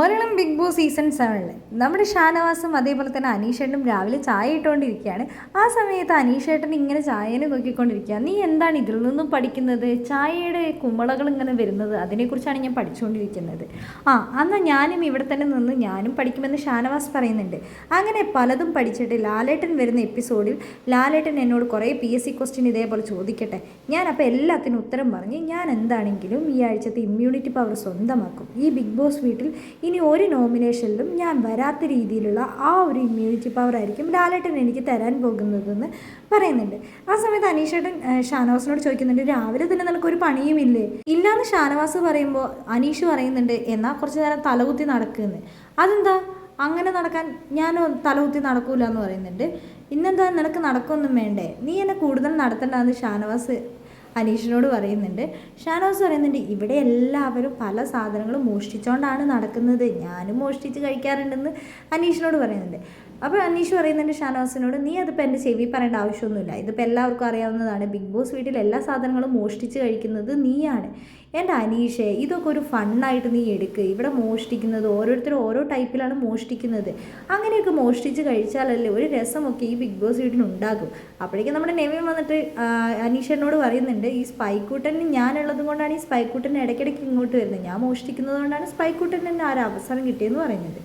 Malayalam big boss season സെവനിൽ നമ്മുടെ ഷാനവാസും അതേപോലെ തന്നെ അനീഷേട്ടനും രാവിലെ ചായ ഇട്ടുകൊണ്ടിരിക്കുകയാണ്. ആ സമയത്ത് അനീഷേട്ടൻ ഇങ്ങനെ ചായനെ നോക്കിക്കൊണ്ടിരിക്കുക നീ എന്താണ് ഇതിൽ നിന്നും പഠിക്കുന്നത്? ചായയുടെ കുമ്പളകൾ ഇങ്ങനെ വരുന്നത്? അതിനെക്കുറിച്ചാണ് ഞാൻ പഠിച്ചുകൊണ്ടിരിക്കുന്നത്. ആ എന്നാൽ ഞാനും ഇവിടെ തന്നെ നിന്ന് ഞാനും പഠിക്കുമെന്ന് ഷാനവാസ് പറയുന്നുണ്ട്. അങ്ങനെ പലതും പഠിച്ചിട്ട് ലാലേട്ടൻ വരുന്ന എപ്പിസോഡിൽ ലാലേട്ടൻ എന്നോട് കുറേ പി എസ് സി ക്വസ്റ്റ്യൻ ഇതേപോലെ ചോദിക്കട്ടെ. ഞാൻ അപ്പോൾ എല്ലാത്തിനും ഉത്തരം പറഞ്ഞ് ഞാൻ എന്താണെങ്കിലും ഈ ആഴ്ചത്തെ ഇമ്മ്യൂണിറ്റി പവർ സ്വന്തമാക്കും. ഈ ബിഗ് ബോസ് വീട്ടിൽ ഇനി ഒരു നോമിനേഷനിലും ഞാൻ വരാത്ത രീതിയിലുള്ള ആ ഒരു ഇമ്മ്യൂണിറ്റി പവർ ആയിരിക്കും ലാലേട്ടൻ എനിക്ക് തരാൻ പോകുന്നതെന്ന് പറയുന്നുണ്ട്. ആ സമയത്ത് അനീഷേട്ടൻ ഷാനവാസിനോട് ചോദിക്കുന്നുണ്ട് രാവിലെ തന്നെ നിനക്കൊരു പണിയുമില്ലേ? ഇല്ലാന്ന് ഷാനവാസ് പറയുമ്പോൾ അനീഷ് പറയുന്നുണ്ട് എന്നാൽ കുറച്ച് നേരം തലകുത്തി നടക്കുന്നത് അതെന്താ? അങ്ങനെ നടക്കാൻ ഞാൻ തലകുത്തി നടക്കൂല എന്ന് പറയുന്നുണ്ട്. ഇന്നെന്താ നിനക്ക് നടക്കൊന്നും വേണ്ടേ? നീ എന്നെ കൂടുതൽ നടത്തണ്ടെന്ന് ഷാനവാസ് അനീഷിനോട് പറയുന്നുണ്ട് ഷാനോസ് പറയുന്നുണ്ട് ഇവിടെ എല്ലാവരും പല സാധനങ്ങളും മോഷ്ടിച്ചുകൊണ്ടാണ് നടക്കുന്നത്. ഞാനും മോഷ്ടിച്ച് കഴിക്കാറുണ്ടെന്ന് അനീഷിനോട് പറയുന്നുണ്ട്. അപ്പോൾ അനീഷ് പറയുന്നുണ്ട് ഷാനവാസിനോട് നീ അതിപ്പോൾ എന്റെ ചെവി പറയേണ്ട ആവശ്യമൊന്നുമില്ല. ഇതിപ്പോൾ എല്ലാവർക്കും അറിയാവുന്നതാണ്. ബിഗ് ബോസ് വീട്ടിൽ എല്ലാ സാധനങ്ങളും മോഷ്ടിച്ച് കഴിക്കുന്നത് നീയാണ്. എന്റെ അനീഷേ ഇതൊക്കെ ഒരു ഫണ്ണായിട്ട് നീ എടുക്ക്. ഇവിടെ മോഷ്ടിക്കുന്നത് ഓരോരുത്തരും ഓരോ ടൈപ്പിലാണ് മോഷ്ടിക്കുന്നത്. അങ്ങനെയൊക്കെ മോഷ്ടിച്ച് കഴിച്ചാലല്ലേ ഒരു രസമൊക്കെ ഈ ബിഗ് ബോസ് വീട്ടിൽ ഉണ്ടാകും. അപ്പോഴേക്കും നമ്മുടെ നെവിൻ വന്നിട്ട് അനീഷനോട് പറയുന്നുണ്ട് ഈ സ്പൈക്കൂട്ടന് ഞാനുള്ളത് കൊണ്ടാണ് ഈ സ്പൈക്കൂട്ടൻ ഇടയ്ക്കിടയ്ക്ക് ഇങ്ങോട്ട് വരുന്നത്. ഞാൻ മോഷ്ടിക്കുന്നത് കൊണ്ടാണ് എന്നെ ആ ഒരു അവസരം കിട്ടിയെന്ന് പറയുന്നത്.